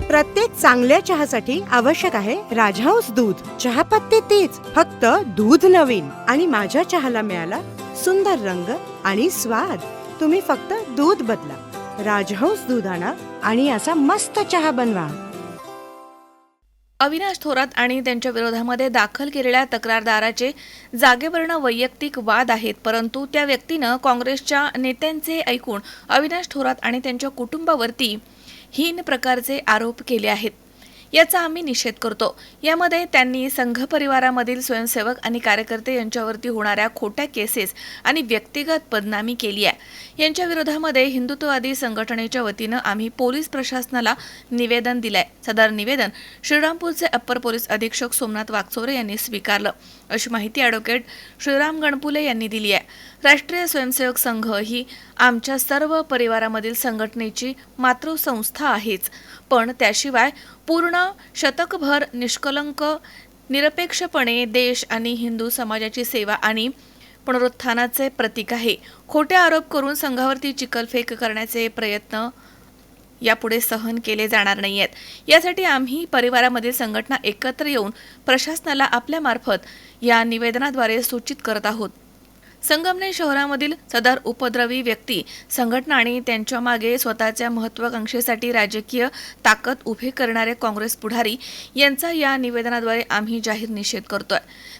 प्रत्येक चांगल्या चहासाठी आवश्यक आहे राजहंस दूध. चहापत्ती तीच फक्त दूध नवीन. आणि माझ्या चहाला मिळाला सुंदर रंग आणि स्वाद. तुम्ही फक्त दूध बदला. राजहंस दूध आणा आणि असा मस्त चहा बनवा. अविनाश थोरात आणि त्यांच्या विरोधामध्ये दाखल केलेल्या तक्रारदाराचे जागेवरनं वैयक्तिक वाद आहेत परंतु त्या व्यक्तीनं काँग्रेसच्या नेत्यांचे ऐकून अविनाश थोरात आणि त्यांच्या कुटुंबावरती हीन प्रकारचे आरोप केले आहेत. याचा आम्ही निषेध करतो. यामध्ये त्यांनी संघ परिवारामधील स्वयंसेवक आणि कार्यकर्ते यांच्यावरती होणाऱ्या खोट्या केसेस आणि व्यक्तिगत बदनामी केली आहे. यांच्या विरोधामध्ये हिंदुत्ववादी संघटनेच्या वतीनं आम्ही पोलीस प्रशासनाला निवेदन दिलंय. सदर निवेदन श्रीरामपूरचे अप्पर पोलीस अधीक्षक सोमनाथ वागचोरे यांनी स्वीकारलं. अशी माहिती ॲडव्होकेट श्रीराम गणपुले यांनी दिली आहे. राष्ट्रीय स्वयंसेवक संघ ही आमच्या सर्व परिवारामधील संघटनेची मातृसंस्था आहेच. पण त्याशिवाय पूर्ण शतकभर निष्कलंक निरपेक्षपणे देश आणि हिंदू समाजाची सेवा आणि पुनरुत्थानाचे प्रतीक आहे. खोटे आरोप करून संघावरती चिखलफेक करण्याचे प्रयत्न यापुढे सहन केले जाणार नाही आहेत यासाठी आम्ही परिवारामधील संघटना एकत्र येऊन प्रशासनाला आपल्यामार्फत या निवेदनाद्वारे सूचित करत आहोत. संगमनेर शहरामधील सदर उपद्रवी व्यक्ती संघटना आणि त्यांच्या मागे स्वतःच्या महत्वाकांक्षेसाठी राजकीय ताकद उभे करणारे काँग्रेस पुढारी यांचा या निवेदनाद्वारे आम्ही जाहीर निषेध करतोय.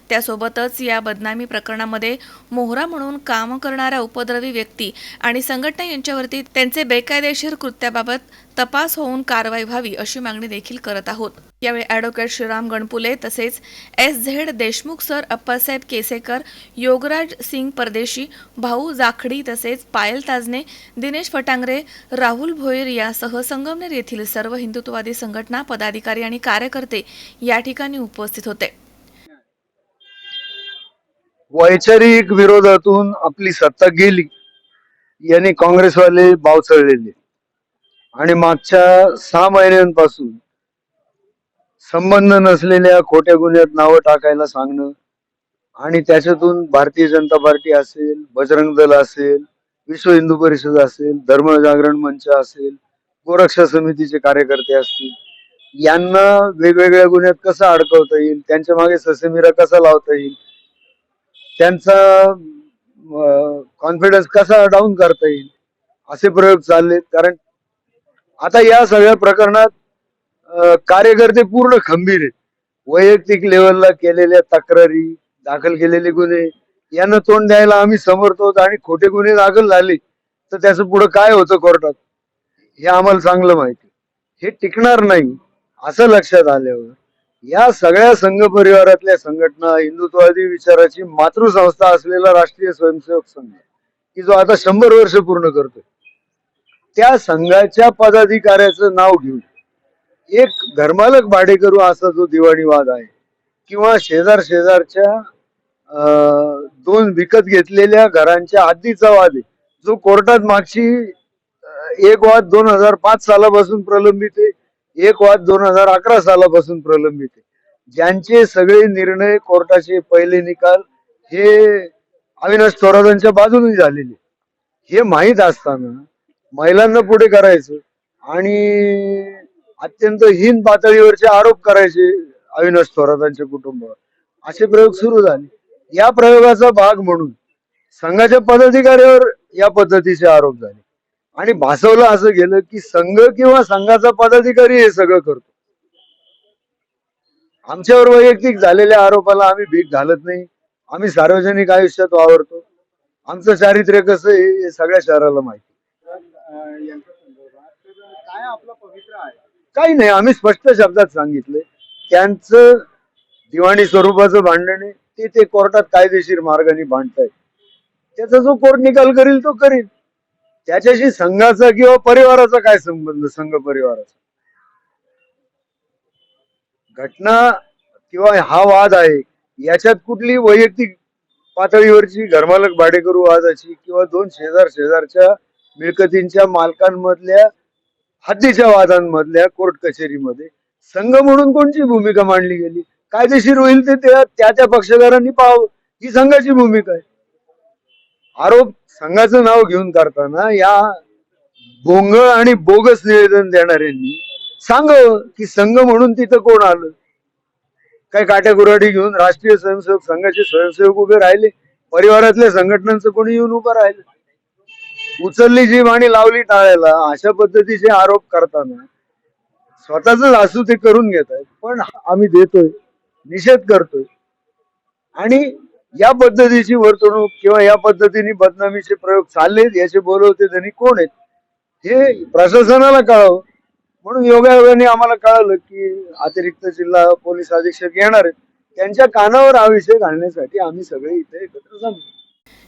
त्यासोबतच या बदनामी प्रकरणामध्ये मोहरा म्हणून काम करणाऱ्या उपद्रवी व्यक्ती आणि संघटना यांच्यावरती त्यांचे बेकायदेशीर कृत्याबाबत तपास होऊन कारवाई व्हावी अशी मागणी देखील करत आहोत. यावेळी ॲडव्होकेट श्रीराम गणपुले तसेच S Z Deshmukh sir Appasaheb Kesekar Yograj Singh Pardeshi भाऊ जाखडी तसेच पायल ताजने दिनेश फटांगरे राहुल भोईर यासह संगमनेर येथील सर्व हिंदुत्ववादी संघटना पदाधिकारी आणि कार्यकर्ते या ठिकाणी उपस्थित होते. वैचारिक विरोधातून आपली सत्ता गेली याने काँग्रेसवाले बावचळलेले. आणि मागच्या सहा महिन्यांपासून संबंध नसलेल्या खोट्या गुन्ह्यात नावं टाकायला सांगणं. आणि त्याच्यातून भारतीय जनता पार्टी असेल बजरंग दल असेल विश्व हिंदू परिषद असेल धर्म जागरण मंच असेल गोरक्षा समितीचे कार्यकर्ते असतील यांना वेगवेगळ्या गुन्ह्यात कसं अडकवता येईल त्यांच्या मागे ससेमिरा कसा लावता येईल त्यांचा कॉन्फिडन्स कसा डाऊन करता येईल असे प्रयोग चालले कारण आता या सगळ्या प्रकरणात कार्यकर्ते पूर्ण खंबीर आहेत. वैयक्तिक लेवलला केलेल्या तक्रारी दाखल केलेले गुन्हे यांना तोंड द्यायला आम्ही समर्थ होतो आणि खोटे गुन्हे दाखल झाले तर त्याचं पुढं काय होतं कोर्टात? हे आम्हाला चांगलं माहिती हे टिकणार नाही असं लक्षात आल्यावर या सगळ्या संघ परिवारातल्या संघटना हिंदुत्ववादी विचाराची मातृसंस्था असलेला राष्ट्रीय स्वयंसेवक संघ की जो आता शंभर वर्ष पूर्ण करतोय त्या संघाच्या पदाधिकाऱ्याचं नाव घेऊन एक घरमालक भाडेकरू असा जो दिवाणीवाद आहे किंवा शेजार शेजारच्या दोन विकत घेतलेल्या घरांच्या हद्दीचा वाद आहे जो कोर्टात मागची एक वाद दोन हजार पाच सालापासून प्रलंबित आहे एक वाद दोन हजार अकरा सालापासून प्रलंबित आहे. ज्यांचे सगळे निर्णय कोर्टाचे पहिले निकाल हे अविनाश थोरातांच्या बाजूने झालेले. हे माहीत असताना महिलांना पुढे करायचं आणि अत्यंत हीन पातळीवरचे आरोप करायचे अविनाश थोरातांच्या कुटुंबावर असे प्रयोग सुरू झाले. या प्रयोगाचा भाग म्हणून संघाच्या पदाधिकाऱ्यावर या पद्धतीचे आरोप झाले. आणि भासवलं असं गेलं की संघ किंवा संघाचा पदाधिकारी हे सगळं करतो. आमच्यावर वैयक्तिक झालेल्या आरोपाला आम्ही भीक घालत नाही. आम्ही सार्वजनिक आयुष्यात वावरतो. आमचं चारित्र्य कसं आहे हे सगळ्या शहराला माहिती काय आपला पवित्र आहे? काही नाही आम्ही स्पष्ट शब्दात सांगितले. त्यांचं दिवाणी स्वरूपाचं भांडण आहे ते ते कोर्टात कायदेशीर मार्गाने भांडतायत. त्याचा जो कोर्ट निकाल करील तो करील. त्याच्याशी संघाचा किंवा परिवाराचा काय संबंध संघ परिवाराचा? घटना किंवा हा वाद आहे याच्यात कुठली वैयक्तिक पातळीवरची घरमालक भाडेकरू वादाची किंवा दोन शेजार शेजारच्या मिळकतींच्या मालकांमधल्या हद्दीच्या वादांमधल्या कोर्ट कचेरीमध्ये संघ म्हणून कोणची भूमिका मांडली गेली? कायदेशीर होईल ते त्या त्या त्या पक्षकारांनी पाहावं. ही संघाची भूमिका आहे. आरोप संघाचं नाव घेऊन करताना या भोंगळ आणि बोगस निवेदन देणाऱ्यांनी सांग की संघ म्हणून तिथं कोण आलं? काही काट्या गुराडी घेऊन राष्ट्रीय स्वयंसेवक संघाचे स्वयंसेवक उभे राहिले. परिवारातल्या संघटनांचं कोणी येऊन उभं राहिलं? उचलली जीभ आणि लावली टाळायला अशा पद्धतीचे आरोप करताना स्वतःच असू ते करून घेत आहेत पण आम्ही देतोय निषेध करतोय. आणि या पद्धतीची वर्तणूक किंवा या पद्धतीने बदनामीचे प्रयोग चाललेत याचे बोलवते त्यांनी कोण आहेत? हे प्रशासनाला कळावं. म्हणून योगायोगाने आम्हाला कळालं की अतिरिक्त जिल्हा पोलीस अधीक्षक येणार आहेत. त्यांच्या कानावर हा विषय घालण्यासाठी आम्ही सगळे इथे एकत्र जमलो.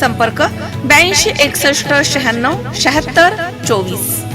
संपर्क ब्याऐंशी एकसष्ट शहाण्णव शहात्तर चोवीस.